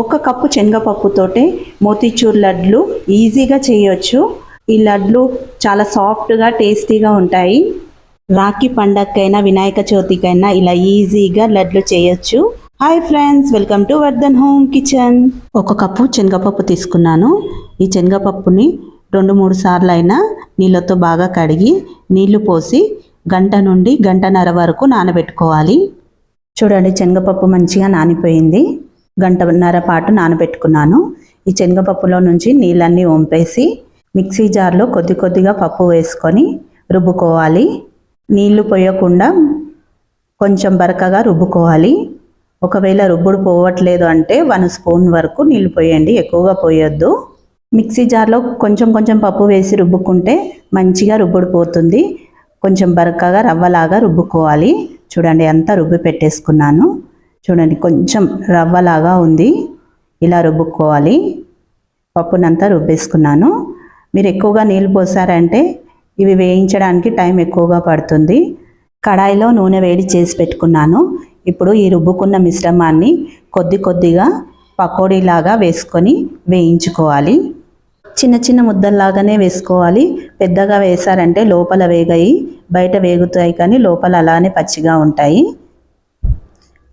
ఒక కప్పు శనగపప్పుతోటే మోతీచూర్ లడ్లు ఈజీగా చేయొచ్చు. ఈ లడ్లు చాలా సాఫ్ట్గా టేస్టీగా ఉంటాయి. రాఖీ పండగకైనా వినాయక చవితికైనా ఇలా ఈజీగా లడ్లు చేయొచ్చు. Hi friends welcome to Vardhan home kitchen. ఒక కప్పు శనగపప్పు తీసుకున్నాను. ఈ శనగపప్పుని రెండు మూడు సార్లు అయినా నీళ్ళతో బాగా కడిగి నీళ్ళు పోసి గంట నుండి గంటన్నర వరకు నానబెట్టుకోవాలి. చూడండి శనగపప్పు మంచిగా నానిపోయింది. గంటన్నర పాటు నానబెట్టుకున్నాను. ఈ శనగపప్పులో నుంచి నీళ్ళన్నీ వంపేసి మిక్సీ జార్లో కొద్ది కొద్దిగా పప్పు వేసుకొని రుబ్బుకోవాలి. నీళ్ళు పోయకుండా కొంచెం బరకగా రుబ్బుకోవాలి. ఒకవేళ రుబ్బుడు పోవట్లేదు అంటే వన్ స్పూన్ వరకు నీళ్ళు పోయండి ఎక్కువగా పోయొద్దు. మిక్సీ జార్లో కొంచెం కొంచెం పప్పు వేసి రుబ్బుకుంటే మంచిగా రుబ్బుడు పోతుంది. కొంచెం బరకగా రవ్వలాగా రుబ్బుకోవాలి. చూడండి అంతా రుబ్బి పెట్టేసుకున్నాను. చూడండి కొంచెం రవ్వలాగా ఉంది. ఇలా రుబ్బుకోవాలి. పప్పునంతా రుబ్బేసుకున్నాను. మీరు ఎక్కువగా నీళ్ళు పోసారంటే ఇవి వేయించడానికి టైం ఎక్కువగా పడుతుంది. కడాయిలో నూనె వేడి చేసి పెట్టుకున్నాను. ఇప్పుడు ఈ రుబ్బుకున్న మిశ్రమాన్ని కొద్ది కొద్దిగా పకోడీలాగా వేసుకొని వేయించుకోవాలి. చిన్న చిన్న ముద్దల్లాగానే వేసుకోవాలి. పెద్దగా వేసారంటే లోపల వేగాయి బయట వేగుతాయి కానీ లోపల అలానే పచ్చిగా ఉంటాయి.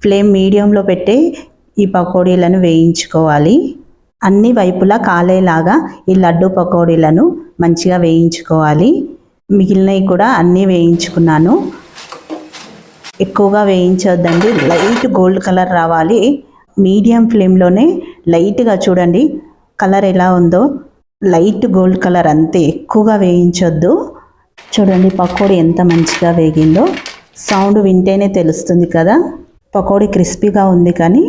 ఫ్లేమ్ మీడియంలో పెట్టి ఈ పకోడీలను వేయించుకోవాలి. అన్ని వైపులా కాలేలాగా ఈ లడ్డు పకోడీలను మంచిగా వేయించుకోవాలి. మిగిలినవి కూడా అన్నీ వేయించుకున్నాను. ఎక్కువగా వేయించొద్దండి. లైట్ గోల్డ్ కలర్ రావాలి. మీడియం ఫ్లేమ్లోనే లైట్గా చూడండి. కలర్ ఎలా ఉందో. లైట్ గోల్డ్ కలర్ అంతే. ఎక్కువగా వేయించొద్దు. చూడండి పకోడీ ఎంత మంచిగా వేగిందో. సౌండ్ వింటేనే తెలుస్తుంది కదా. పకోడీ క్రిస్పీగా ఉంది కానీ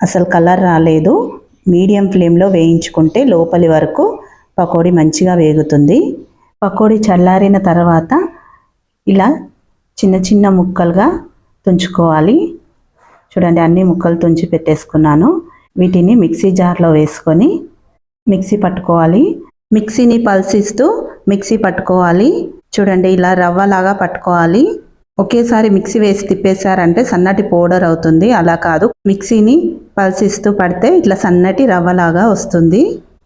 అసలు కలర్ రాలేదు. మీడియం ఫ్లేమ్లో వేయించుకుంటే లోపలి వరకు పకోడీ మంచిగా వేగుతుంది. పకోడీ చల్లారిన తర్వాత ఇలా చిన్న చిన్న ముక్కలుగా తుంచుకోవాలి. చూడండి అన్ని ముక్కలు తుంచి పెట్టేసుకున్నాను. వీటిని మిక్సీ జార్లో వేసుకొని మిక్సీ పట్టుకోవాలి. మిక్సీని పల్సిస్తూ మిక్సీ పట్టుకోవాలి. చూడండి ఇలా రవ్వలాగా పట్టుకోవాలి. ఒకేసారి మిక్సీ వేసి తిప్పేశారంటే సన్నటి పౌడర్ అవుతుంది. అలా కాదు. మిక్సీని పల్సిస్తూ పడితే ఇట్లా సన్నటి రవ్వలాగా వస్తుంది.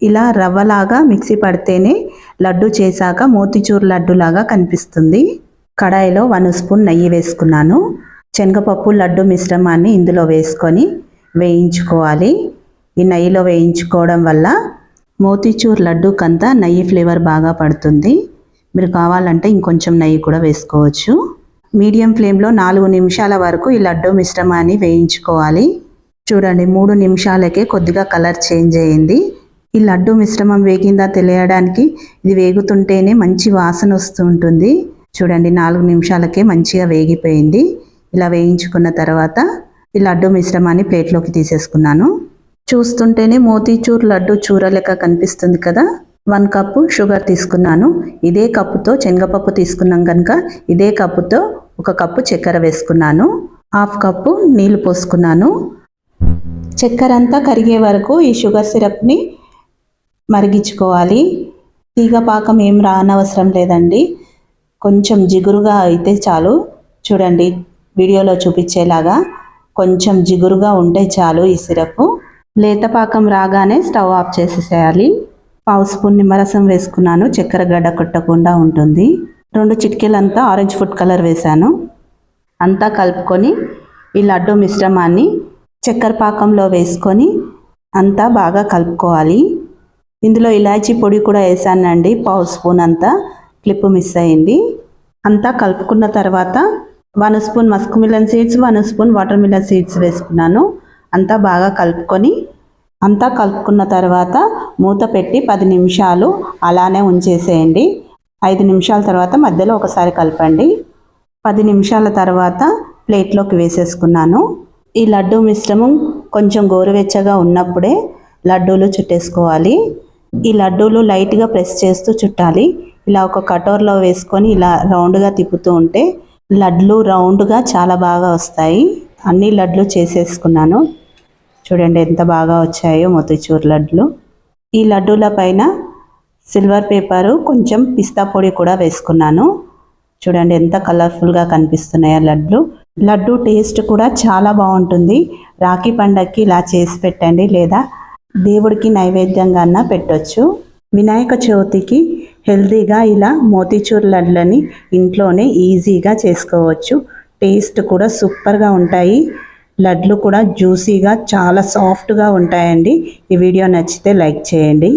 ఇలా రవ్వలాగా మిక్సీ పడితేనే లడ్డు చేశాక మోతిచూర్ లడ్డులాగా కనిపిస్తుంది. కడాయిలో వన్ స్పూన్ నెయ్యి వేసుకున్నాను. శనగపప్పు లడ్డు మిశ్రమాన్ని ఇందులో వేసుకొని వేయించుకోవాలి. ఈ నెయ్యిలో వేయించుకోవడం వల్ల మోతీచూర్ లడ్డూకంతా నెయ్యి ఫ్లేవర్ బాగా పడుతుంది. మీరు కావాలంటే ఇంకొంచెం నెయ్యి కూడా వేసుకోవచ్చు. మీడియం ఫ్లేమ్లో నాలుగు నిమిషాల వరకు ఈ లడ్డు మిశ్రమాన్ని వేయించుకోవాలి. చూడండి మూడు నిమిషాలకే కొద్దిగా కలర్ చేంజ్ అయ్యింది. ఈ లడ్డు మిశ్రమం వేగిందా తెలియడానికి ఇది వేగుతుంటేనే మంచి వాసన వస్తూ ఉంటుంది. చూడండి నాలుగు నిమిషాలకే మంచిగా వేగిపోయింది. ఇలా వేయించుకున్న తర్వాత ఈ లడ్డు మిశ్రమాన్ని ప్లేట్లోకి తీసేసుకున్నాను. చూస్తుంటేనే మోతీచూర్ లడ్డు చూర లెక్క కనిపిస్తుంది కదా. వన్ కప్పు షుగర్ తీసుకున్నాను. ఇదే కప్పుతో శనగపప్పు తీసుకున్నాం కనుక ఇదే కప్పుతో ఒక కప్పు చక్కెర వేసుకున్నాను. హాఫ్ కప్పు నీళ్ళు పోసుకున్నాను. చక్కెర అంతా కరిగే వరకు ఈ షుగర్ సిరప్ని మరిగించుకోవాలి. తీగ పాకం ఏం రానవసరం లేదండి. కొంచెం జిగురుగా అయితే చాలు. చూడండి వీడియోలో చూపించేలాగా కొంచెం జిగురుగా ఉంటే చాలు ఈ సిరప్ లేత పాకం రాగానే స్టవ్ ఆఫ్ చేసేసేయాలి. పావు స్పూన్ నిమ్మరసం వేసుకున్నాను. చక్కెర గడ్డ కొట్టకుండా ఉంటుంది. రెండు చిటికెలంతా ఆరెంజ్ ఫుడ్ కలర్ వేశాను. అంతా కలుపుకొని ఈ లడ్డు మిశ్రమాన్ని చక్కెర పాకంలో వేసుకొని అంతా బాగా కలుపుకోవాలి. ఇందులో ఇలాచీ పొడి కూడా వేసానండి. పావు స్పూన్ అంతా క్లిప్ మిస్ అయింది. అంతా కలుపుకున్న తర్వాత one spoon muskmelon seeds one spoon watermelon seeds వేసుకున్నాను. అంతా బాగా కలుపుకొని అంతా కలుపుకున్న తర్వాత మూత పెట్టి పది నిమిషాలు అలానే ఉంచేసేయండి. ఐదు నిమిషాల తర్వాత మధ్యలో ఒకసారి కలపండి. పది నిమిషాల తర్వాత ప్లేట్లోకి వేసేసుకున్నాను. ఈ లడ్డు మిశ్రమం కొంచెం గోరువెచ్చగా ఉన్నప్పుడే లడ్డూలు చుట్టేసుకోవాలి. ఈ లడ్డూలు లైట్గా ప్రెస్ చేస్తూ చుట్టాలి. ఇలా ఒక కటోర్లో వేసుకొని ఇలా రౌండ్గా తిప్పుతూ ఉంటే లడ్లు రౌండ్గా చాలా బాగా వస్తాయి. అన్ని లడ్లు చేసేసుకున్నాను. చూడండి ఎంత బాగా వచ్చాయో మొతిచూర్ లడ్లు. ఈ లడ్డూల పైన సిల్వర్ పేపరు కొంచెం పిస్తా పొడి కూడా వేసుకున్నాను. చూడండి ఎంత కలర్ఫుల్గా కనిపిస్తున్నాయో లడ్లు. లడ్డు టేస్ట్ కూడా చాలా బాగుంటుంది. రాఖీ పండగకి ఇలా చేసి పెట్టండి లేదా దేవుడికి నైవేద్యంగా అన్న పెట్టొచ్చు. వినాయక చవితికి హెల్తీగా ఇలా మోతీచూర్ లడ్లని ఇంట్లోనే ఈజీగా చేసుకోవచ్చు. టేస్ట్ కూడా సూపర్గా ఉంటాయి. లడ్లు కూడా జ్యూసీగా చాలా సాఫ్ట్గా ఉంటాయండి. ఈ వీడియో నచ్చితే లైక్ చేయండి.